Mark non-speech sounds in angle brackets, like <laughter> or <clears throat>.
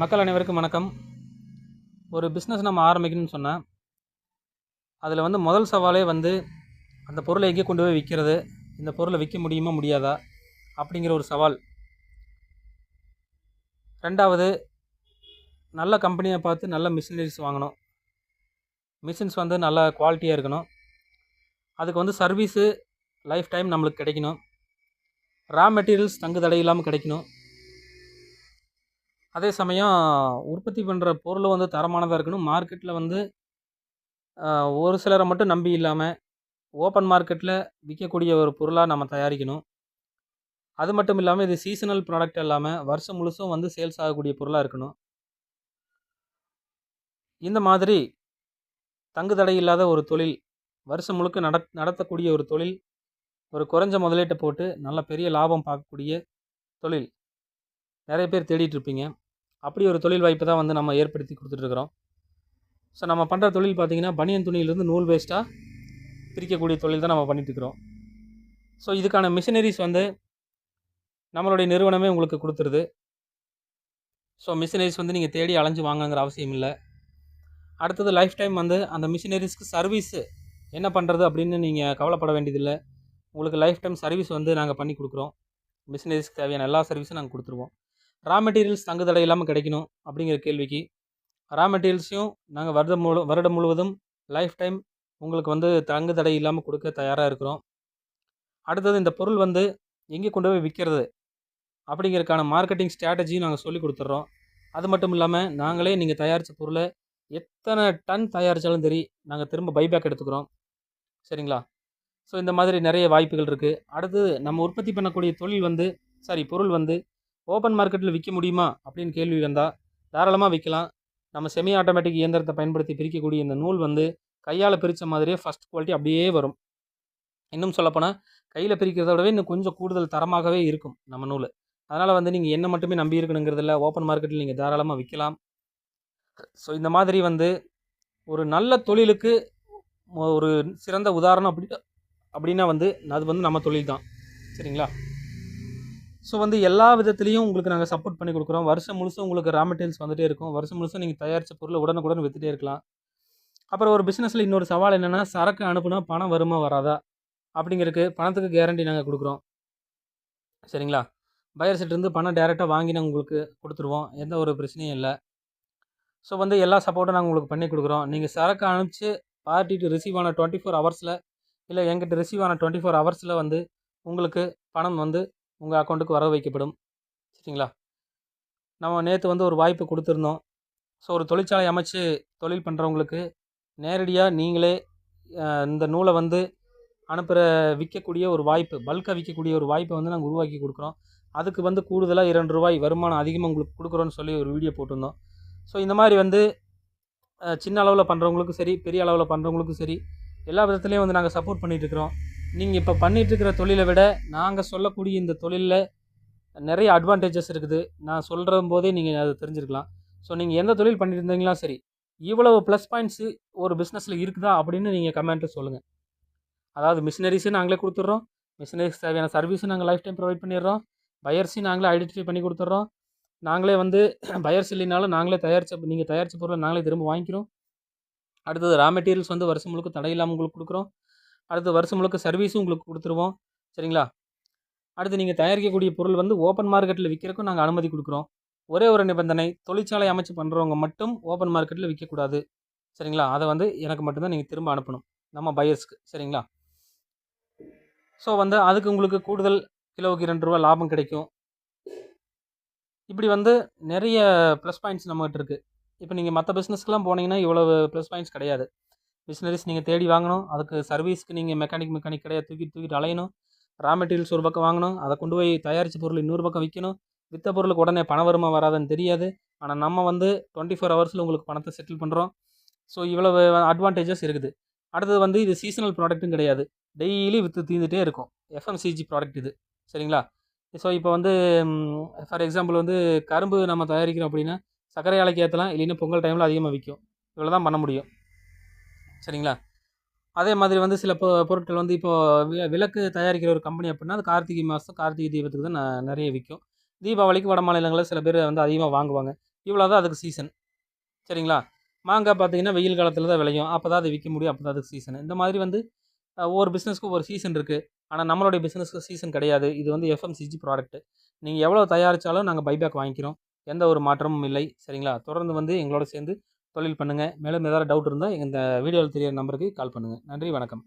மக்கள் அனைவருக்கும் வணக்கம். ஒரு பிஸ்னஸ் நம்ம ஆரம்பிக்கணும்னு சொன்னால் அதில் வந்து முதல் சவாலே வந்து அந்த பொருளை எங்கே கொண்டு போய் விற்கிறது இந்த பொருளை விற்க முடியுமா முடியாதா அப்படிங்கிற ஒரு சவால். ரெண்டாவது நல்ல கம்பெனியை பார்த்து நல்ல மிஷினரிஸ் வாங்கணும். மிஷின்ஸ் வந்து நல்ல குவாலிட்டியாக இருக்கணும். அதுக்கு வந்து சர்வீஸு லைஃப் டைம் நம்மளுக்கு கிடைக்கணும். ரா மெட்டீரியல்ஸ் தங்கு தடை இல்லாமல் கிடைக்கணும். அதே சமயம் உற்பத்தி பண்ணுற பொருளும் வந்து தரமானதாக இருக்கணும். மார்க்கெட்டில் வந்து ஒரு சிலரை மட்டும் நம்பி இல்லாமல் ஓப்பன் மார்க்கெட்டில் விற்கக்கூடிய ஒரு பொருளாக நம்ம தயாரிக்கணும். அது மட்டும் இல்லாமல் இது சீசனல் ப்ராடக்ட் இல்லாமல் வருஷம் முழுசும் வந்து சேல்ஸ் ஆகக்கூடிய பொருளாக இருக்கணும். இந்த மாதிரி தங்கு தடை இல்லாத ஒரு தொழில் வருஷம் முழுக்க நட நடத்தக்கூடிய ஒரு தொழில் ஒரு குறைஞ்ச முதலீட்டை போட்டு நல்ல பெரிய லாபம் பார்க்கக்கூடிய தொழில். நிறைய பேர் தேடிட்டு இருப்பீங்க. அப்படி ஒரு தொழில் வாய்ப்பு தான் வந்து நம்ம ஏற்படுத்தி கொடுத்துட்ருக்குறோம். ஸோ நம்ம பண்ணுற தொழில் பார்த்திங்கன்னா பனியன் துணியிலேருந்து நூல் வேஸ்ட்டாக பிரிக்கக்கூடிய தொழில் தான் நம்ம பண்ணிகிட்ருக்குறோம் ஸோ இதுக்கான மிஷினரிஸ் வந்து நம்மளுடைய நிறுவனமே உங்களுக்கு கொடுத்துருது. ஸோ மிஷினரிஸ் வந்து நீங்கள் தேடி அலைஞ்சு வாங்கங்கிற அவசியம் இல்லை. அடுத்தது லைஃப் டைம் வந்து அந்த மிஷினரிஸ்க்கு சர்வீஸு என்ன பண்ணுறது அப்படின்னு நீங்கள் கவலைப்பட வேண்டியதில்லை. உங்களுக்கு லைஃப் டைம் சர்வீஸ் வந்து நாங்கள் பண்ணி கொடுக்குறோம். மிஷினரிஸ்க்கு தேவையான எல்லா சர்வீஸும் நாங்கள் கொடுத்துருவோம். ரா மெட்டீரியல்ஸ் தங்கு தடை இல்லாமல் கிடைக்கணும் அப்படிங்கிற கேள்விக்கு ரா மெட்டீரியல்ஸையும் நாங்கள் வருடம் முழு வருடம் முழுவதும் லைஃப் டைம் உங்களுக்கு வந்து தங்கு தடை இல்லாமல் கொடுக்க தயாராக இருக்கிறோம். அடுத்தது இந்த பொருள் வந்து எங்கே கொண்டு போய் விற்கிறது அப்படிங்கிறதுக்கான மார்க்கெட்டிங் ஸ்ட்ராட்டஜியும் நாங்கள் சொல்லி கொடுத்துட்றோம். அது மட்டும் இல்லாமல் நாங்களே நீங்கள் தயாரித்த பொருளை எத்தனை டன் தயாரித்தாலும் சரி நாங்கள் திரும்ப பைபேக் எடுத்துக்கிறோம். சரிங்களா? ஸோ இந்த மாதிரி நிறைய வாய்ப்புகள் இருக்குது அடுத்தது நம்ம உற்பத்தி பண்ணக்கூடிய தொழில் வந்து சாரி பொருள் வந்து ஓப்பன் மார்க்கெட்டில் விற்க முடியுமா அப்படின்னு கேள்வி வந்தால் தாராளமாக விற்கலாம். நம்ம செமி ஆட்டோமேட்டிக் இயந்திரத்தை பயன்படுத்தி பிரிக்கக்கூடிய இந்த நூல் வந்து கையால் பிரித்த மாதிரியே ஃபஸ்ட் குவாலிட்டி அப்படியே வரும். இன்னும் சொல்லப்போனால் கையில் பிரிக்கிறத விடவே இன்னும் கொஞ்சம் கூடுதல் தரமாகவே இருக்கும் நம்ம நூல். அதனால் வந்து நீங்கள் என்ன மட்டுமே நம்பி இருக்கணுங்கிறதில்ல ஓப்பன் மார்க்கெட்டில் நீங்கள் தாராளமாக விற்கலாம். ஸோ இந்த மாதிரி வந்து ஒரு நல்ல தொழிலுக்கு ஒரு சிறந்த உதாரணம் அப்படி அப்படின்னா வந்து அது வந்து நம்ம தொழில் தான். சரிங்களா? ஸோ வந்து எல்லா விதத்துலேயும் உங்களுக்கு நாங்கள் சப்போர்ட் பண்ணி கொடுக்குறோம். வருஷம் முழுசும் உங்களுக்கு ரா மெட்டீரியல்ஸ் வந்துட்டே இருக்கும். வருஷம் முழுசும் நீங்கள் தயாரித்த பொருளை உடனுக்குடன் விற்றுட்டே இருக்கலாம். அப்புறம் ஒரு பிஸ்னஸில் இன்னொரு சவால் என்னென்னா சரக்கு அனுப்புனா பணம் வருமா வராதா? அப்படிங்கிறதுக்கு பணத்துக்கு கேரண்டி நாங்கள் கொடுக்குறோம். சரிங்களா? பையர்ஸ்கிட்ட இருந்து பணம் டேரெக்டாக வாங்கி நாங்கள் உங்களுக்கு கொடுத்துருவோம். எந்த ஒரு பிரச்சனையும் இல்லை. ஸோ வந்து எல்லா சப்போர்ட்டும் நாங்கள் உங்களுக்கு பண்ணி கொடுக்குறோம். நீங்கள் சரக்கு அனுப்பிச்சு பார்ட்டிட்டு ரிசீவ் ஆன டுவெண்ட்டி ஃபோர் ஹவர்ஸில் இல்லை எங்கிட்ட ரிசீவ் ஆன டுவெண்ட்டி ஃபோர் ஹவர்ஸில் வந்து உங்களுக்கு பணம் வந்து உங்கள் அக்கௌண்ட்டுக்கு வர வைக்கப்படும். சரிங்களா? நம்ம நேற்று வந்து ஒரு வாய்ப்பு கொடுத்துருந்தோம். ஸோ ஒரு தொழிற்சாலை அமைச்சு தொழில் பண்ணுறவங்களுக்கு நேரடியாக நீங்களே இந்த நூலை வந்து அனுப்புகிற விற்கக்கூடிய ஒரு வாய்ப்பு பல்காக விற்கக்கூடிய ஒரு வாய்ப்பை வந்து நாங்கள் உருவாக்கி கொடுக்குறோம். அதுக்கு வந்து கூடுதலாக இரண்டு ரூபாய் வருமானம் அதிகமாக உங்களுக்கு கொடுக்குறோன்னு சொல்லி ஒரு வீடியோ போட்டிருந்தோம். ஸோ இந்த மாதிரி வந்து சின்ன அளவில் பண்ணுறவங்களுக்கும் சரி பெரிய அளவில் பண்ணுறவங்களுக்கும் சரி எல்லா விதத்துலேயும் வந்து நாங்கள் சப்போர்ட் பண்ணிகிட்ருக்குறோம் இருக்கிறோம். நீங்கள் இப்போ பண்ணிகிட்ருக்கிற தொழிலை விட நாங்கள் சொல்லக்கூடிய இந்த தொழிலில் நிறைய அட்வான்டேஜஸ் இருக்குது. நான் சொல்கிற போதே நீங்கள் அதை தெரிஞ்சிருக்கலாம். ஸோ நீங்கள் எந்த தொழில் பண்ணிட்டு இருந்தீங்களா சரி இவ்வளவு ப்ளஸ் பாயிண்ட்ஸு ஒரு பிஸ்னஸில் இருக்குதா அப்படின்னு நீங்கள் கமெண்ட்டில் சொல்லுங்கள் அதாவது மிஷினரிஸும் நாங்களே கொடுத்துட்றோம். மிஷினரிஸ் தேவையான சர்வீஸும் நாங்கள் லைஃப் டைம் ப்ரொவைட் பண்ணிடுறோம். பயர்ஸையும் நாங்களே ஐடென்டிஃபை பண்ணி கொடுத்துட்றோம். நாங்களே வந்து <clears throat> பயர்ஸ் இல்லைனாலும் நாங்களே தயாரித்த நீங்கள் தயாரித்த பொருளை நாங்களே திரும்ப வாங்கிக்கிறோம். அடுத்தது ரா மெட்டீரியல்ஸ் வந்து வருஷம் முழுக்க தடையில்லாமல் உங்களுக்கு கொடுக்குறோம். அடுத்து வருஷம் முழுக்க சர்வீஸும் உங்களுக்கு கொடுத்துருவோம். சரிங்களா? அடுத்து நீங்கள் தயாரிக்கக்கூடிய பொருள் வந்து ஓப்பன் மார்க்கெட்டில் விற்கிறக்கும் நாங்கள் அனுமதி கொடுக்குறோம். ஒரே ஒரு நிபந்தனை தொழிற்சாலை அமைச்சு பண்ணுறவங்க மட்டும் ஓப்பன் மார்க்கெட்டில் விற்கக்கூடாது சரிங்களா? அதை வந்து எனக்கு மட்டும்தான் நீங்கள் திரும்ப அனுப்பணும். நம்ம பையர்ஸ்க்கு சரிங்களா? ஸோ வந்து அதுக்கு உங்களுக்கு கூடுதல் கிலோவுக்கு இரண்டு ரூபா லாபம் கிடைக்கும். இப்படி வந்து நிறைய ப்ளஸ் பாயிண்ட்ஸ் நம்மகிட்ட இருக்குது இப்போ நீங்கள் மற்ற பிஸ்னஸ்க்கெலாம் போனீங்கன்னா இவ்வளவு ப்ளஸ் பாயிண்ட்ஸ் கிடையாது. மிஷினரிஸ் நீங்கள் தேடி வாங்கணும். அதுக்கு சர்வீஸ்க்கு நீங்கள் மெக்கானிக் மெக்கானிக் கிடையாது தூக்கி தூக்கிட்டு அலையணும். ரா மெட்டீரியல்ஸ் ஒரு பக்கம் வாங்கணும். அதை கொண்டு போய் தயாரித்த பொருள் இன்னொரு பக்கம் விற்கணும். விற்ற பொருளுக்கு உடனே பணம் வருமா வராதுன்னு தெரியாது. ஆனால் நம்ம வந்து டுவெண்ட்டி ஃபோர் ஹவர்ஸில் உங்களுக்கு பணத்தை செட்டில் பண்ணுறோம் ஸோ இவ்வளவு அட்வான்டேஜஸ் இருக்குது. அடுத்தது வந்து இது சீசனல் ப்ராடக்ட்டும் கிடையாது. டெய்லி விற்று தீர்ந்துட்டே இருக்கும். எஃப்எம்சிஜி ப்ராடக்ட் இது. சரிங்களா? ஸோ இப்போ வந்து ஃபார் எக்ஸாம்பிள் வந்து கரும்பு நம்ம தயாரிக்கிறோம் அப்படின்னா சர்க்கரை ஆலைக்கு ஏற்றலாம் இல்லைன்னா பொங்கல் டைமில் அதிகமாக விற்கும். இவ்வளோ தான் பண்ண முடியும். சரிங்களா? அதே மாதிரி வந்து சில பொ பொருட்கள் வந்து இப்போது வி விளக்கு தயாரிக்கிற ஒரு கம்பெனி அப்படின்னா அது கார்த்திகை மாதம் கார்த்திகை தீபத்துக்கு தான் நான் நிறைய விற்கும் தீபாவளிக்கு வட மாநிலங்களில் சில பேர் வந்து அதிகமாக வாங்குவாங்க. இவ்வளோ தான் அதுக்கு சீசன் சரிங்களா? மாங்காய் பார்த்தீங்கன்னா வெயில் காலத்தில் தான் விளையும். அப்போ தான் அதை விற்க முடியும். அப்போ தான் அதுக்கு சீசன் இந்த மாதிரி வந்து ஒவ்வொரு பிஸ்னஸ்க்கும் ஒரு சீசன் இருக்குது ஆனால் நம்மளுடைய பிஸ்னஸ்க்கு சீசன் கிடையாது. இது வந்து எஃப்எம்சிஜி ப்ராடக்ட்டு நீங்கள் எவ்வளோ தயாரித்தாலும் நாங்கள் பைபேக் வாங்கிக்கிறோம். எந்த ஒரு மாற்றமும் இல்லை. சரிங்களா? தொடர்ந்து வந்து எங்களோட சேர்ந்து தொழில் பண்ணுங்கள் மேலும் ஏதாவது டவுட் இருந்தால் இந்த வீடியோவில் தெரியிற நம்பருக்கு கால் பண்ணுங்கள் நன்றி வணக்கம்.